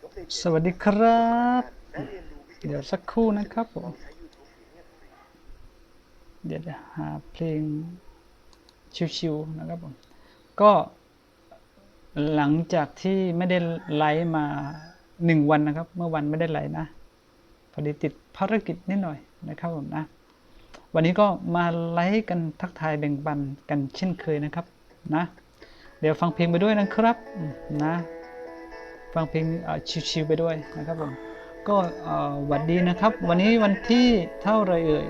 สวัสดีครับ เดี๋ยวสักครู่นะครับผมเดี๋ยวจะหาเพลงชิวๆนะครับผมก็หลังจากที่ไม่ได้ไลฟ์มาหนึ่งวันนะครับ เมื่อวันไม่ได้ไลฟ์นะ พอดีติดภารกิจนิดหน่อยนะครับผมนะ วันนี้ก็มาไลฟ์กันทักทายแบ่งปันกันเช่นเคยนะครับนะ เดี๋ยวฟังเพลงไปด้วยนะครับนะ ฟังเพลงชิวๆไปด้วยนะครับผมก็หวัดดีนะครับ วันนี้วันที่เท่าไรเอ่ย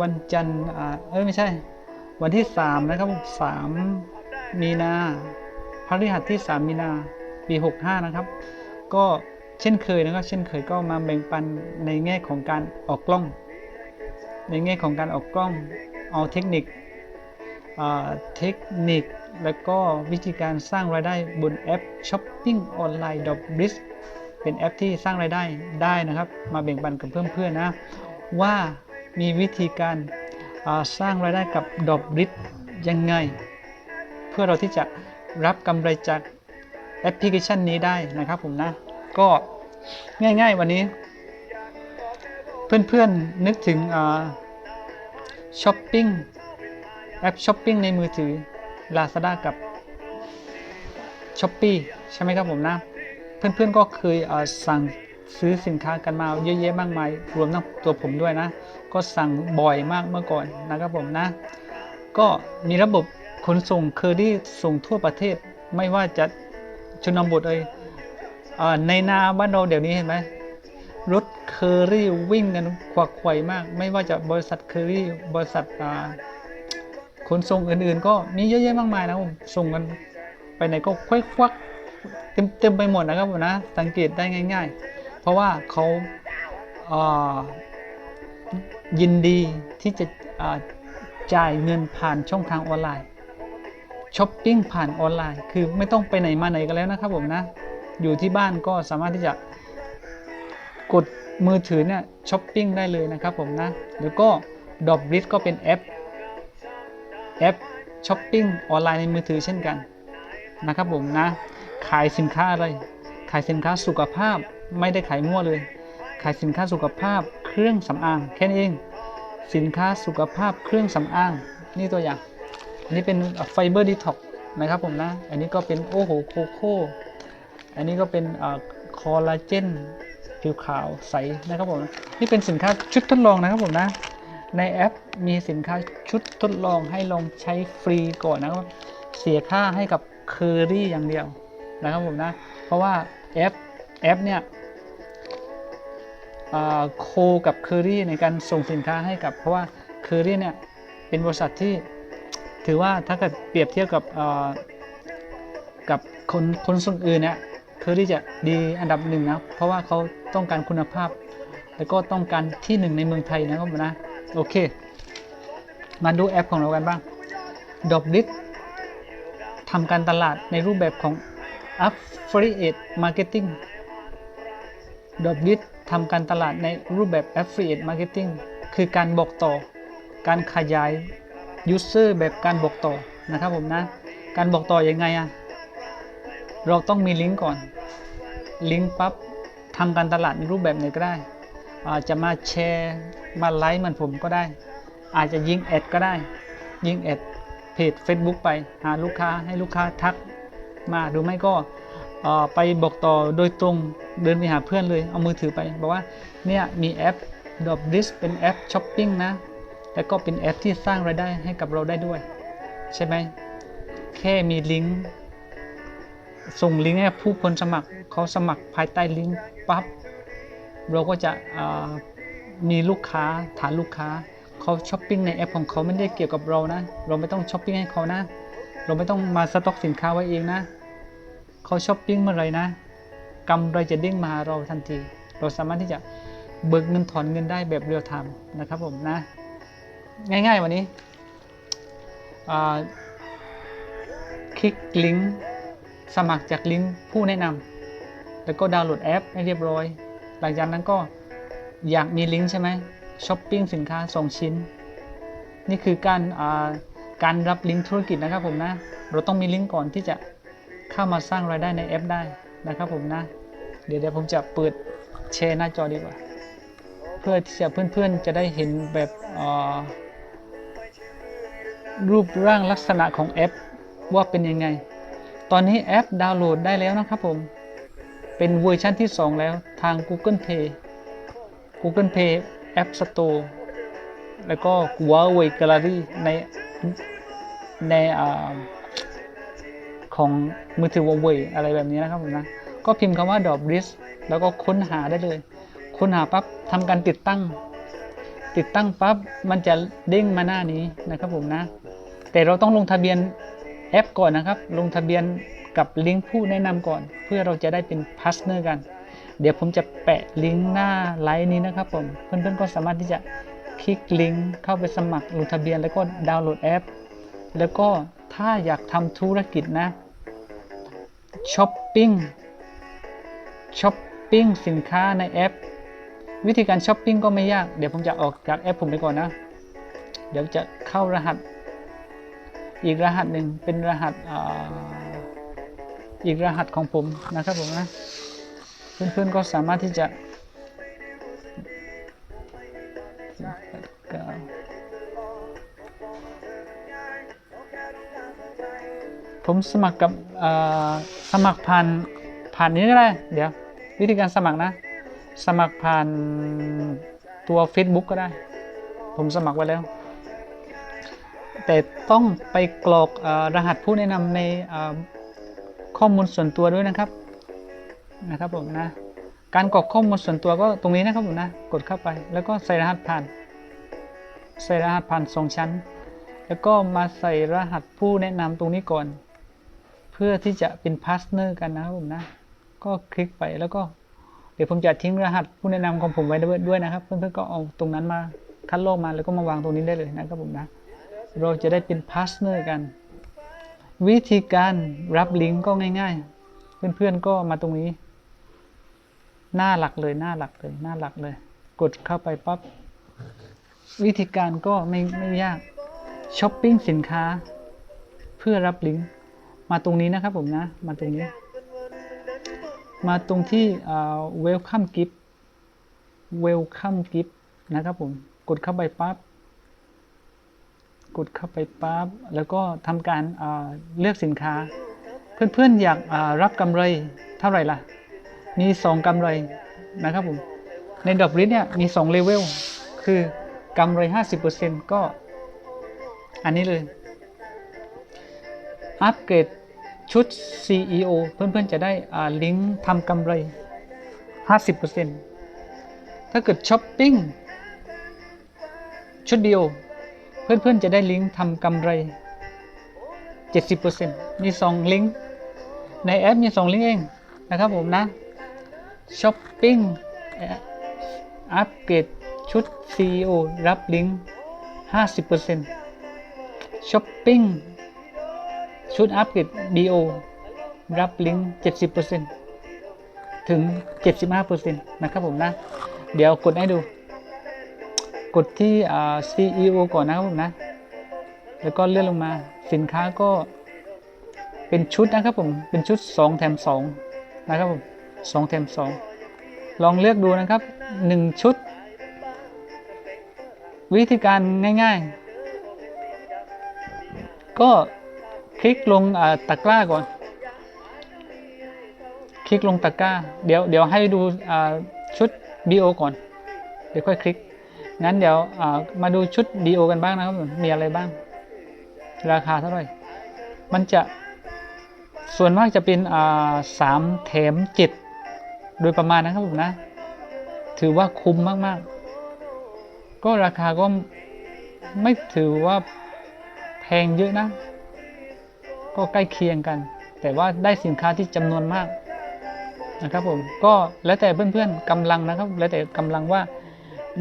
วันจันทร์อ่าเอ้ยไม่ใช่ วันที่สามนะครับสามมีนาพฤหัสที่สามมีนาปีหกห้านะครับ ก็เช่นเคยนะครับ เช่นเคยก็มาแบ่งปันในแง่ของการออกกล้อง ในแง่ของการออกกล้องเอาเทคนิค เทคนิค แล้วก็วิธีการสร้างรายได้บนแอปช้อปปิ้งออนไลน์ด b l i s เป็นแอปที่สร้างรายได้ได้นะครับ มาแบ่งปันกับเพื่อนๆนะ ว่ามีวิธีการสร้างรายได้กับด b l i s ยังไง เพื่อเราที่จะรับกำไรจากแอปพลิเคชันนี้ได้นะครับผมนะ ก็ง่ายๆวันนี้ เพื่อนๆนึกถึงช้อปปิ้ง แอปช้อปปิ้งในมือถือ Lazada กับ s h อ p e e ใช่ไหมครับผมนะ เพื่อนๆก็เคยเสั่งซื้อสินค้ากันมาเยอะแยะมากมาย รวมทั้งตัวผมด้วยนะ ก็สั่งบ่อยมากเมื่อก่อนนะครับผมนะ ก็มีระบบขนส่งเคอรี่ส่งทั่วประเทศไม่ว่าจะชนบทเอยเอ่อในนาบ้านเราเดี๋ยวนี้เห็นไหมรถเคอรี่วิ่งกันขวักไขว่มาก ไม่ว่าจะบริษัทเคอรี่บริษัทอ่า ขนส่งอื่นๆ ก็มีเยอะแยะมากมายนะครับผมส่งกันไปไหนก็ควักควักเต็มเต็มไปหมดนะครับผมนะสังเกตได้ง่าย ๆ เพราะว่าเขายินดีที่จะจ่ายเงินผ่านช่องทางออนไลน์ช้อปปิ้งผ่านออนไลน์ คือไม่ต้องไปไหนมาไหนกันแล้วนะครับผมนะ อยู่ที่บ้านก็สามารถที่จะกดมือถือเนี่ยช้อปปิ้งได้เลยนะครับผมนะแล้วก็ดอบริสก็เป็นแอป แอปช้อปปิ้งออนไลน์ในมือถือเช่นกันนะครับผมนะ ขายสินค้าอะไร ขายสินค้าสุขภาพไม่ได้ขายมั่วเลย ขายสินค้าสุขภาพเครื่องสำอางแค่นี้เอง สินค้าสุขภาพเครื่องสำอาง นี่ตัวอย่าง อันนี้เป็นไฟเบอร์ดีท็อกนะครับผมนะ อันนี้ก็เป็นโอ้โหโคโค่อันนี้ก็เป็นคอลลาเจนผิวขาวใสนะครับผม นี่เป็นสินค้าชุดทดลองนะครับผมนะ ในแอปมีสินค้าชุดทดลองให้ลองใช้ฟรีก่อนนะครับ เสียค่าให้กับเคอรี่อย่างเดียวนะครับผมนะ เพราะว่าแอปแอปเนี่ยโคกับเคอรี่ในการส่งสินค้าให้กับ เพราะว่าเคอรี่เนี่ยเป็นบริษัทที่ถือว่าถ้าเกิดเปรียบเทียบกับกับคนคนส่วนอื่นเนี่ยเคอรี่จะดีอันดับหนึ่งนะเพราะว่าเขาต้องการคุณภาพ แล้วก็ต้องการที่หนึ่งในเมืองไทยนะครับผมนะ โอเค มาดูแอปของเรากันบ้างดอบลิททำการตลาดในรูปแบบของ Affiliate Marketing ดอบลิททำการตลาดในรูปแบบ Affiliate Marketing คือการบอกต่อ การขยาย User แบบการบอกต่อนะครับผมนะ การบอกต่ออยังไงอะเราต้องมีลิงก์ก่อน ลิงก์ปั๊บทำการตลาดในรูปแบบไหนก็ได้ จจะมาแชร์มาไลค์เหมือนผมก็ได้ อาจจะยิงแอดก็ได้ ยิงแอดเพจ Facebook ไปหาลูกค้าให้ลูกค้าทักมาหรือไม่ก็ไปบอกต่อโดยตรงเดินไปหาเพื่อนเลย เอามือถือไป บอกว่าเนี่ยมีแอปดอบดิสเป็นแอปช้อปปิ้งนะ แล้วก็เป็นแอปที่สร้างรายได้ให้กับเราได้ด้วย ใช่ไหม แค่มีลิงก์ส่งลิงก์ให้ผู้คนสมัครเขาสมัครภายใต้ลิงก์ปั๊บ เราก็จะมีลูกค้าฐานลูกค้าเขาช้อปปิ้งในแอปของเขาไม่ได้เกี่ยวกับเรานะ เราไม่ต้องช้อปปิ้งให้เขานะ เราไม่ต้องมาสต็อกสินค้าไว้เองนะเขาช้อปปิ้งเมื่อไรนะกำไรจะเด้งมาเราทันที เราสามารถที่จะเบิกเงินถอนเงินได้แบบเรียลไทม์นะครับผมนะ ง่ายๆวันนี้คลิกลิงก์สมัครจากลิงก์ผู้แนะนำแล้วก็ดาวน์โหลดแอปให้เรียบร้อย หลังจากนั้นก็อยากมีลิงก์ใช่ไหมช้อปปิ้งสินค้าส่งชิ้น นี่คือการการรับลิงก์ธุรกิจนะครับผมนะ เราต้องมีลิงก์ก่อนที่จะเข้ามาสร้างรายได้ในแอปได้นะครับผมนะ เดี๋ยวเดี๋ยวผมจะเปิดแชร์หน้าจอดีกว่า เพื่อที่จะเพื่อนๆ จะได้เห็นแบบรูปร่างลักษณะของแอปว่าเป็นยังไง ตอนนี้แอปดาวน์โหลดได้แล้วนะครับผม เป็นเวอร์ชันที่ 2 แล้วทาง Google Play Google Play App Store แล้วก็ Huawei Gallery ในในอ่าของมือถือ Huawei อะไรแบบนี้นะครับผมนะ ก็พิมพ์คำว่า Drop List แล้วก็ค้นหาได้เลย ค้นหาปั๊บทำการติดตั้ง ติดตั้งปั๊บมันจะเด้งมาหน้านี้นะครับผมนะ แต่เราต้องลงทะเบียนแอปก่อนนะครับ ลงทะเบียน กับลิงก์ผู้แนะนำก่อน เพื่อเราจะได้เป็นพาร์ทเนอร์กัน เดี๋ยวผมจะแปะลิงก์หน้าไลน์นี้นะครับผม เพื่อนๆก็สามารถที่จะคลิกลิงก์เข้าไปสมัครลงทะเบียนแล้วก็ดาวน์โหลดแอป แล้วก็ถ้าอยากทำธุรกิจนะช้อปปิ้งช้อปปิ้งสินค้าในแอป วิธีการช้อปปิ้งก็ไม่ยาก เดี๋ยวผมจะออกจากแอปผมไปก่อนนะ เดี๋ยวจะเข้ารหัส อีกรหัสหนึ่งเป็นรหัสอ่า อีกรหัสของผมนะครับผมนะเพื่อนๆก็สามารถที่จะผมสมัครกับสมัครผ่านผ่านนี้ก็ได้ เดี๋ยว วิธีการสมัครนะ สมัครผ่านตัว Facebook ก็ได้ ผมสมัครไว้แล้ว แต่ต้องไปกรอกอรหัสผู้แนะนำใน ข้อมูลส่วนตัวด้วยนะครับนะครับผมนะ การกรอกข้อมูลส่วนตัวก็ตรงนี้นะครับผมนะ กดเข้าไป แล้วก็ใส่รหัสผ่าน ใส่รหัสผ่านสองชั้น แล้วก็มาใส่รหัสผู้แนะนำตรงนี้ก่อน เพื่อที่จะเป็นพาร์ทเนอร์กันนะครับผมนะ ก็คลิกไปแล้วก็เดี๋ยวผมจะทิ้งรหัสผู้แนะนำของผมไว้ด้วยนะครับ เพื่อนๆก็เอาตรงนั้นมาคัดลอกมาแล้วก็มาวางตรงนี้ได้เลยนะครับผมนะ เราจะได้เป็นพาร์ทเนอร์กัน วิธีการรับลิงก์ก็ง่ายๆ เพื่อนๆก็มาตรงนี้ หน้าหลักเลยหน้าหลักเลย หน้าหลักเลย กดเข้าไปปั๊บวิธีการก็ไม่ไม่ยากช้อปปิ้งสินค้า เพื่อรับลิงก์มาตรงนี้นะครับผมนะ มาตรงนี้ มาตรงที่อ่า welcome gift welcome gift นะครับผม กดเข้าไปปั๊บ กดเข้าไปปั๊บแล้วก็ทำการเลือกสินค้า เพื่อนๆอยากรับกำไรเท่าไหร่ล่ะ มี 2กำไรนะครับผมในดอกริสเนี่ยมี2เลเวลคือกำไร 50%ก็อันนี้เลย อัปเกรดชุด CEO เพื่อนๆจะได้ลิงก์ทำกำไร 50%ถ้าเกิดช้อปปิ้งชุดเดียว เพื่อนๆจะได้ลิงก์ทำกำไร 70%มี 2 ลิงก์ในแอปมี 2 ลิงก์เองนะครับผมนะช้อปปิ้งอัปเกรดชุด CEO รับลิงก์ 50%ช้อปปิ้งชุดอัปเกรด DO รับลิงก์ 70%ถึง 75%นะครับผมนะ เดี๋ยวกดให้ดู กดที่ CEO ก่อนนะครับผมนะ แล้วก็เลื่อนลงมาสินค้าก็เป็นชุดนะครับผม เป็นชุด 2 แถม 2 นะครับผม2แถม 2 ลองเลือกดูนะครับ 1 ชุด วิธีการง่าย ๆ ก็คลิกลงอ่าตะกร้าก่อน คลิกลงตะกร้า เดี๋ยวเดี๋ยวให้ดูชุด DO ก่อน เดี๋ยวค่อยคลิก งั้นเดี๋ยวมาดูชุด DO กันบ้างนะครับผมมีอะไรบ้าง ราคาเท่าไหร่ มันจะส่วนมากจะเป็นสามแถมเจ็ดโดยประมาณนะครับผมนะ ถือว่าคุ้มมากๆ ก็ราคาก็ไม่ถือว่าแพงเยอะนะ ก็ใกล้เคียงกัน แต่ว่าได้สินค้าที่จำนวนมากนะครับผม ก็แล้วแต่เพื่อนๆกำลังนะครับ แล้วแต่กำลังว่า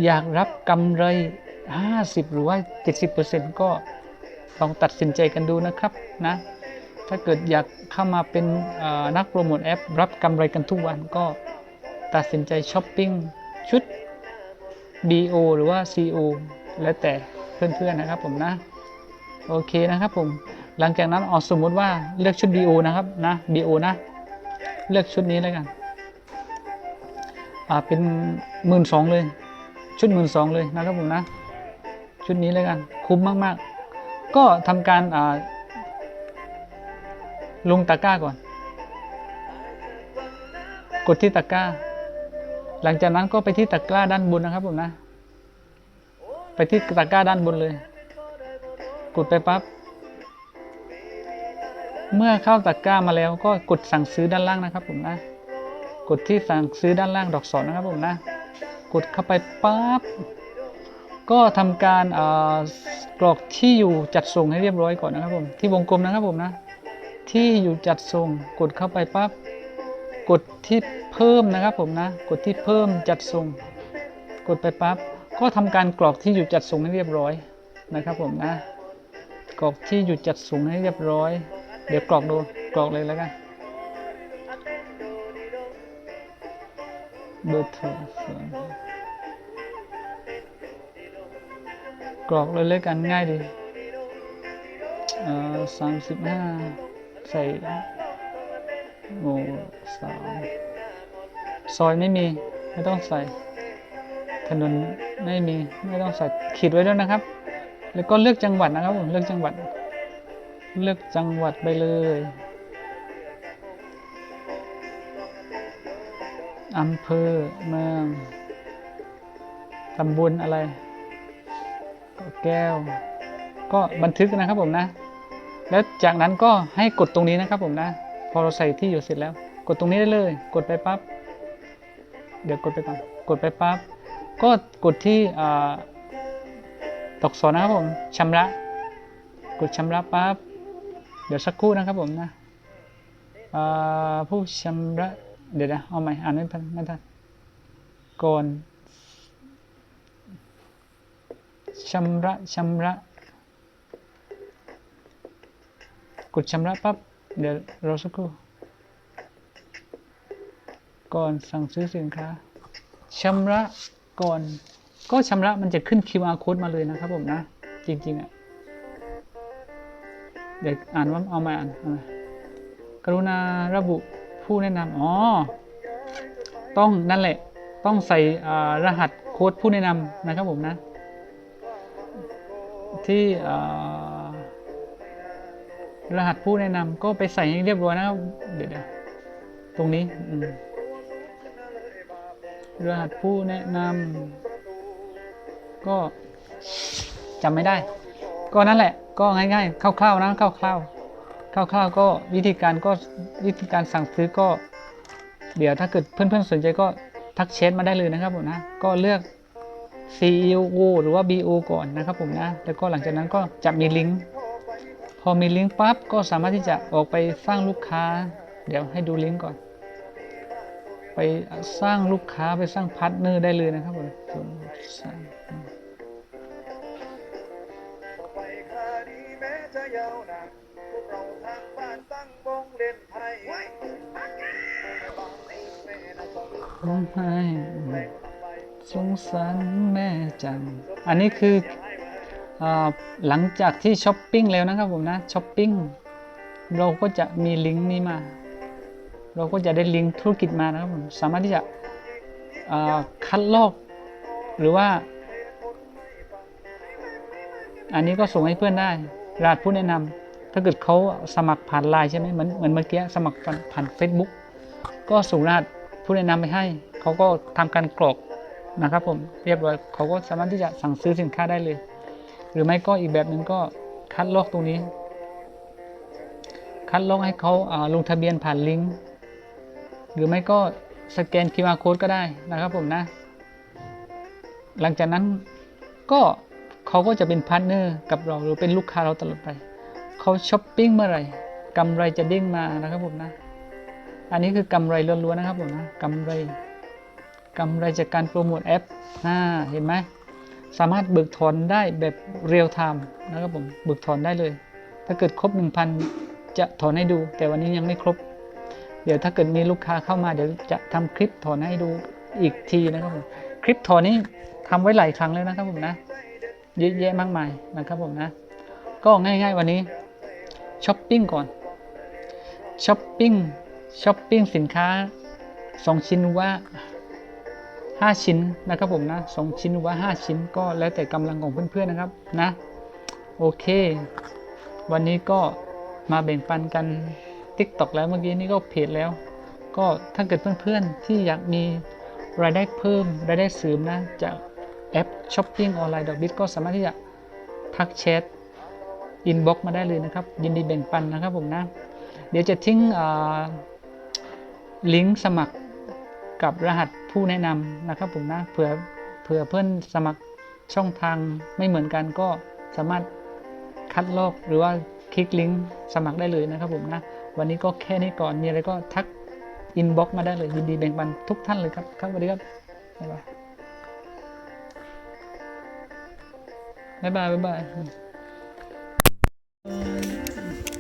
อยากรับกำไร 50 หรือว่า 70%ก็ลองตัดสินใจกันดูนะครับนะถ้าเกิดอยากเข้ามาเป็นนักโปรโมทแอป รับกำไรกันทุกวันก็ตัดสินใจช้อปปิ้งชุด BO หรือว่า CO แล้วแต่เพื่อนๆนะครับผมนะ โอเคนะครับผมหลังจากนั้นออกสมมุติว่าเลือกชุด BO นะครับนะ BO นะ เลือกชุดนี้แล้วกัน อ่าเป็นหมื่นสองเลย ชุดหมื่นสองเลยนะครับผมนะ ชุดนี้เลยกัน คุ้มมากๆ ก็ทำการลงตะกร้าก่อน กดที่ตะกร้า หลังจากนั้นก็ไปที่ตะกร้าด้านบนนะครับผมนะ ไปที่ตะกร้าด้านบนเลย กดไปปั๊บเมื่อเข้าตะกร้ามาแล้วก็กดสั่งซื้อด้านล่างนะครับผมนะ กดที่สั่งซื้อด้านล่างดอกศรนะครับผมนะ กดเข้าไปปั๊บก็ทำการกรอกที่อยู่จัดส่งให้เรียบร้อยก่อนนะครับผมที่วงกลมนะครับผมนะที่อยู่จัดส่งกดเข้าไปปั๊บกดที่เพิ่มนะครับผมนะกดที่เพิ่มจัดส่ง กดไปปั๊บก็ทำการกรอกที่อยู่จัดส่งให้เรียบร้อยนะครับผมนะกรอกที่อยู่จัดส่งให้เรียบร้อย เดี๋ยวกรอกดูกรอกเลยแล้วกัน เบอร์โทรศัพท์กรอกเลยเลยกันง่ายดีเอ่อสามสิบห้าใส่หมูสามซอยไม่มีไม่ต้องใส่ ถนนไม่มีไม่ต้องใส่ขีดไว้ด้วยนะครับ แล้วก็เลือกจังหวัดนะครับผมเลือกจังหวัด เลือกจังหวัดไปเลย อำเภอเมืองตำบลอะไรกาะแก้ว ก็บันทึกนะครับผมนะ แล้วจากนั้นก็ให้กดตรงนี้นะครับผมนะ พอเราใส่ที่อยู่เสร็จแล้ว กดตรงนี้ได้เลย กดไปปั๊บเดี๋ยวกดไปก่อนกดไปปั๊บก็กดที่ตอกสอนนะครับผมชำระ กดชำระปั๊บเดี๋ยวสักครู่นะครับผมนะผู้ชำระ เดี๋ยวนะเอาใหม่อ่านไม่ทันไม่ทันก่อนชำระชำระกดชำระปั๊บเดี๋ยวรอสักครู่ก่อนสั่งซื้อสินค้าชำระก่อน ก็ชำระมันจะขึ้น QR code มาเลยนะครับผมนะ จริง ๆอะเดี๋ยวอ่านว่าเอามาอ่านอามากรุณาระบุ ผู้แนะนำอ๋อ ต้องนั่นแหละ ต้องใส่รหัสโค้ดผู้แนะนำนะครับผมนะ ที่รหัสผู้แนะนำก็ไปใส่ให้เรียบร้อยนะครับ เดี๋ยวตรงนี้รหัสผู้แนะนำก็จำไม่ได้ ก็นั่นแหละ ก็ง่ายๆคร่าวๆนะคร่าวๆ คร่าวๆก็วิธีการก็วิธีการสั่งซื้อก็ เดี๋ยวถ้าเกิดเพื่อนๆสนใจก็ทักแชทมาได้เลยนะครับผมนะ ก็เลือก CEO หรือว่า BO ก่อนนะครับผมนะ แล้วก็หลังจากนั้นก็จะมีลิงก์ พอมีลิงก์ปั๊บก็สามารถที่จะออกไปสร้างลูกค้า เดี๋ยวให้ดูลิงก์ก่อน ไปสร้างลูกค้าไปสร้างพาร์ทเนอร์ได้เลยนะครับผมสร้าง ร้องไห้สงสารแม่จัง อันนี้คืออหลังจากที่ช้อปปิ้งแล้วนะครับผมนะช้อปปิ้งเราก็จะมีลิงก์นี้มา เราก็จะได้ลิงก์ธุรกิจมานะครับผมสามารถที่จะคัดลอกหรือว่า อันนี้ก็ส่งให้เพื่อนได้รหัสผู้แนะนำถ้าเกิดเขาสมัครผ่านไลน์ใช่ไหมเหมือนเหมือนเมื่อกี้สมัครผ่านผ่าน Facebook ก็ส่งรหัส ผู้แนะนำไปให้ เขาก็ทำการกรอกนะครับผมเรียบร้อยเขาก็สามารถที่จะสั่งซื้อสินค้าได้เลย หรือไม่ก็อีกแบบหนึ่งก็คัดลอกตรงนี้ คัดลอกให้เขาอ่าลงทะเบียนผ่านลิงก์หรือไม่ก็สแกน QR code ก็ได้นะครับผมนะ หลังจากนั้นก็เขาก็จะเป็นพาร์ทเนอร์กับเราหรือเป็นลูกค้าเราตลอดไป เขาช้อปปิ้งเมื่อไหร่กำไรจะเด้งมานะครับผมนะ อันนี้คือกำไรล้วนๆนะครับผมนะกำไรกำไรจากการโปรโมทแอปอ่าเห็นไหมสามารถเบิกถอนได้แบบเรียลไทม์นะครับผมเบิกถอนได้เลย ถ้าเกิดครบ 1,000 จะถอนให้ดู แต่วันนี้ยังไม่ครบ เดี๋ยวถ้าเกิดมีลูกค้าเข้ามาเดี๋ยวจะทำคลิปถอนให้ดูอีกทีนะครับผมคลิปถอนนี้ทำไว้หลายครั้งแล้วนะครับผมนะเยอะแยะมากมายนะครับผมนะ ก็ง่ายๆวันนี้ช้อปปิ้งก่อนช้อปปิ้ง ช้อปปิ้งสินค้า 2 ชิ้นว่า 5 ชิ้นนะครับผมนะสองชิ้นว่า 5 ชิ้นก็แล้วแต่กำลังของเพื่อนๆนะครับนะ โอเค วันนี้ก็มาแบ่งปันกัน TikTok แล้วเมื่อกี้นี่ก็เพจแล้ว ก็ถ้าเกิดเพื่อนๆที่อยากมีรายได้เพิ่มรายได้เสริมนะจากแอปช้อปปิ้งออนไลน์ดอกบิตก็สามารถที่จะทักแชทอินบ็อกมาได้เลยนะครับ ยินดีแบ่งปันนะครับผมนะ เดี๋ยวจะทิ้งอ่า ลิงก์สมัครกับรหัสผู้แนะนำนะครับผมนะเผื่อเผื่อเพื่อนสมัครช่องทางไม่เหมือนกันก็สามารถคัดลอกหรือว่าคลิกลิงก์สมัครได้เลยนะครับผมนะ วันนี้ก็แค่นี้ก่อนมีอะไรก็ทักอินบ็อกมาได้เลยยินดีแบ่งปันทุกท่านเลยครับครับสวัสดีครับบ๊ายบายบ๊ายบายบ๊ายบาย